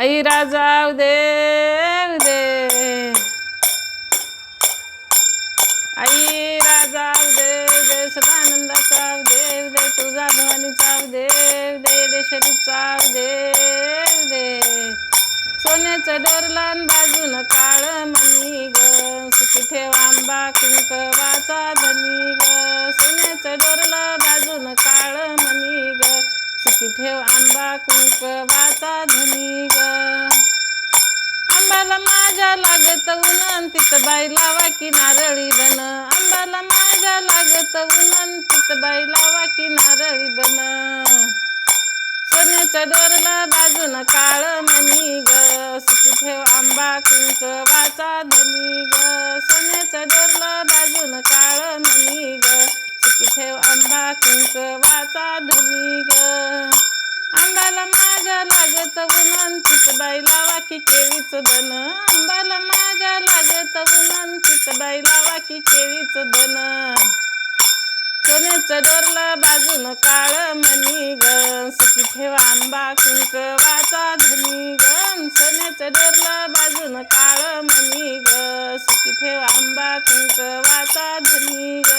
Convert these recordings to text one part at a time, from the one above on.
आई राजा दे आई राजा देव दे सदानंदाचा देव दे तुझा भवानीचा देव दे येडेश्वरीचा देव दे सोन्याचं डोरलन बाजून काळ मनी ग. सुखी ठेव आंबा किंक वाचा धनी ग. सोन्याचं डोरलं बाजून काळ मनी ग. सुखी ठेव आंबा कुंकवाचा धनी ग. माझ्या लागत उन्हान तिथं बाई लावा की नारळी बन. आंबाला माझ्या लागत उन्हान तिथं बाई लावा की नारळी बन. सोन्याच्या डोरला बाजून काळ मनी ग. सुखी ठेव आंबा कुंक वाचा धनी ग. सोन्याच्या डोरला बाजून काळ मनी ग. सुखी ठेव आंबा कुंकवाचा धनी ग. आंबाला माझ्या लागत उन्हान वाकी की केळीच बन आंबाला माझ्या लागत उन्हान तिथं बाई लावा की केळीच बन सोन्याचं डोरला बाजून काळ मनी ग सुखी ठेवा आंबा कुंकवाचा धनी ग सोन्याचं डोरला बाजून काळ मनी ग सुखी ठेवा आंबा कुंकवाचा धनी ग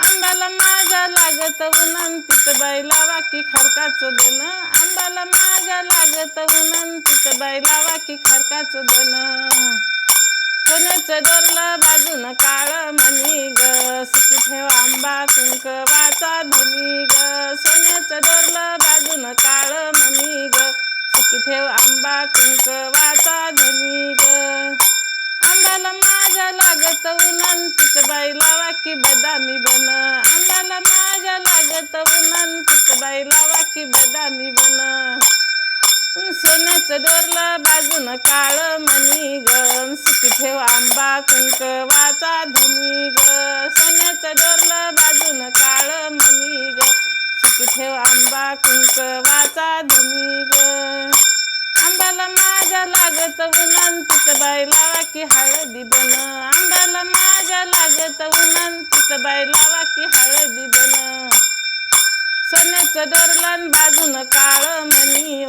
आंबाला माझ्या लागत उन्हान तिथं बाई लावा की बन आंबाला माझ्या लाग बाई लावा की खरकाचं बन सोन्याचं डोरलं बाजून काळ मनी ग. सुखी ठेव आंबा कुंकवाचा धनी ग. सोन्याचं डोरलं बाजून काळ मनी ग. सुखी ठेव आंबा कुंकवाचा धनी ग. आंब्याला माझ्या लागत उन्हान तिथं बाई लावा डोरलं बाजून काळ मनी ग. सुखी ठेव आंबा कुंकवाचा धनी ग. सोन्याचं डोरलं बाजून काळ मनी ग. सुखी ठेव आंबा कुंकवाचा धनी ग. आंबाला माझ्या लागत उन्हान तिथं बाई लावा की हळदी बन. आंबाला माझ्या लागत उन्हान तिथं बाई लावा की हळदी बन. सोन्याचं डोरलन बाजून काळ मनी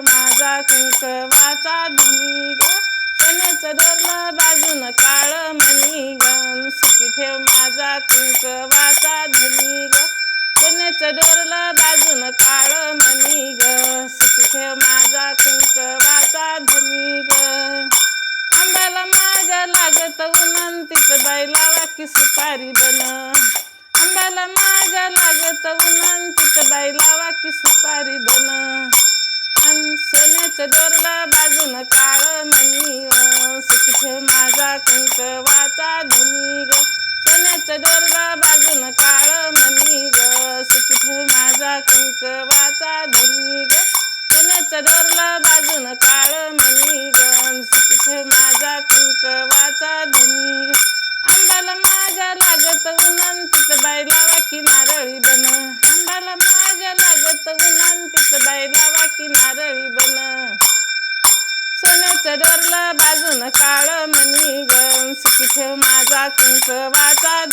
माझा कुंकवाचा धनी ग. सोन्याचं डोरलं बाजून काळ मनी ग. सुखी ठेव माझा कुंकवाचा धनी ग. सोन्याचं डोरलं बाजून काळ मनी ग. सुखी ठेव माझा कुंकवाचा धनी ग. आंब्याला माझ्या लागत उन्हान तिथं बाई लावा सुपारी बन. आंब्याला माझ्या लागत उन्हान तिथं बाई लावा की सुपारी बन. अन सोन्याचं दोरला बाजून काळ मनी व सुखी माझा कंक वाचा धनी ग. सोन्याचं डोरलं बाजून काळ मनी ग. सुखी माझा माझा कुंकवाचा धनी ग. सोन्याचं डोरलं बाजून काळ मनी ग. सुखी माझा कंक वाचा धनी ग. आंबाला माझ्या डोरलं बाजून काळ मनी ग. सुखी ठेव माझा कुंकवाचा वाचा